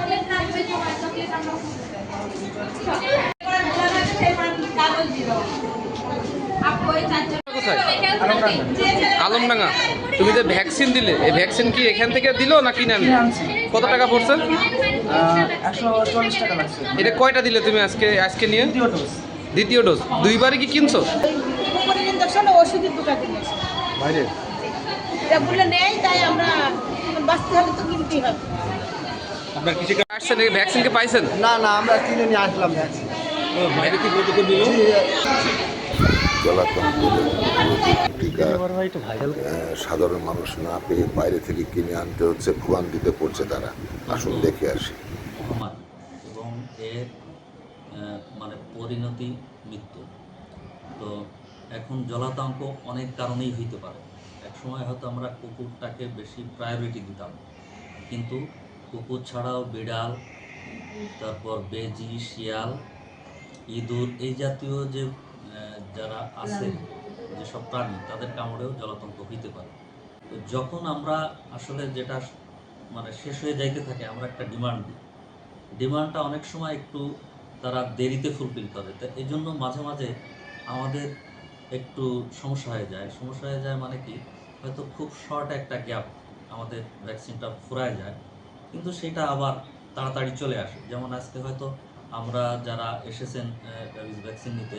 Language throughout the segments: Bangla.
চকলেট না তোমার চকলেট আমরা আলমডাঙ্গা তুমি যে ভ্যাকসিন দিলে এই ভ্যাকসিন কি এখান থেকে দিলো না কিনে আনলে? কত টাকা পড়ছে? এটা কয়টা দিলে তুমি আজকে আজকে নিয়ে? দ্বিতীয় ডোজ। দ্বিতীয় দুইবারই কি কিনছো? ওষুধের দোকান বাইরে? নেই তাই আমরা বাঁচতে হলে তো কিনতেই হবে। আপনার কিছু আসছেন ভ্যাকসিন কি পাইছেন? না না আমরা কিনে নিয়ে আসলাম ভ্যাকসিন বাইরে কি কতক্ষণ দিল জলাতঙ্কের টিকা সাধারণ মানুষ না পেয়ে বাইরে থেকে কিনে আনতে হচ্ছে ভোগান্তিতে পড়ছে তারা। আসুন দেখে আসি। এবং এর মানে পরিণতি মৃত্যু। তো এখন জলাতঙ্ক অনেক কারণেই হইতে পারে। এক সময় হয়তো আমরা কুকুরটাকে বেশি প্রায়োরিটি দিতাম। কিন্তু কুকুর ছাড়াও বিড়াল, তারপর বেজি, শিয়াল, ইঁদুর, এই জাতীয় যে যারা আছে যেসব প্রাণী, তাদের কামড়েও জলাতঙ্ক হইতে পারে। তো যখন আমরা আসলে যেটা মানে শেষ হয়ে যাইতে থাকে, আমরা একটা ডিমান্ড দিই। ডিমান্ডটা অনেক সময় একটু তারা দেরিতে ফুলফিল করে। তো এই জন্য মাঝে মাঝে আমাদের একটু সমস্যা হয়ে যায়। সমস্যা হয়ে যায় মানে কি, হয়তো খুব শর্ট একটা গ্যাপ আমাদের ভ্যাকসিনটা ফুরায় যায়। কিন্তু সেটা আবার তাড়াতাড়ি চলে আসে। যেমন আজকে হয়তো আমরা যারা এসেছেন র্যাবিস ভ্যাকসিন নিতে,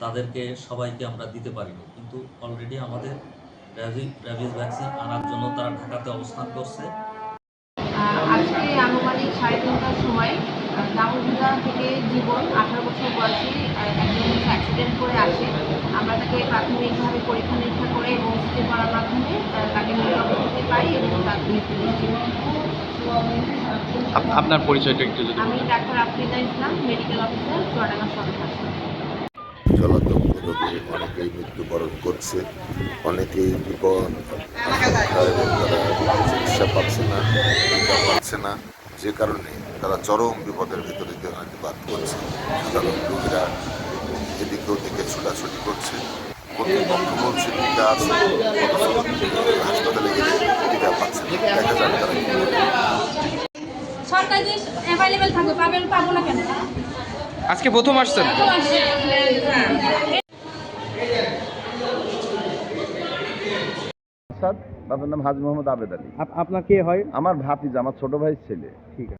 তাদেরকে সবাইকে আমরা দিতে পারিনি। কিন্তু অলরেডি আমাদের র্যাবিস ভ্যাকসিন আনার জন্য তারা ঢাকাতে অবস্থান করছে। আজকে আনুমানিক সাড়ে তিনটার সময় দামোদা থেকে জীবন, আঠারো বছর বয়সী একজন অ্যাক্সিডেন্ট করে আসে। আমরা তাকে প্রাথমিকভাবে পরীক্ষা নিরীক্ষা করে এবং সিটি করার মাধ্যমে তাকে মৃত অবস্থাতে পাই এবং তার মৃত্যু আপনার পরিচয়টা একটু যদি আমি doctor Afrida Islam medical officer Chuadanga সদর হাসপাতাল জলাতঙ্ক রোগে অনেকেই মৃত্যুবরণ করছে। অনেকেই বিপদ চিকিৎসা পাচ্ছে না পাচ্ছে না। যে কারণে তারা চরম বিপদের ভিতরে বাদ করছে। সাধারণ রোগীরা এদিকে ওদিকে ছোটাছুটি করছে। কর্তৃপক্ষ বলছে টিকা আছে অথচ হাসপাতালে গেলে টিকা পাচ্ছে না দেখা যাক তারা কি করে। সরকারি জিনিস অ্যাভেলেবেল থাকবে পাবেন পাবো না কেন? আজকে প্রথম আসছেন? আপনার নাম হাজি মোহাম্মদ আবেদ আলী। আপনার কে হয়? আমার ভাতিজা আমার ছোট ভাইয়ের ছেলে। ঠিক আছে।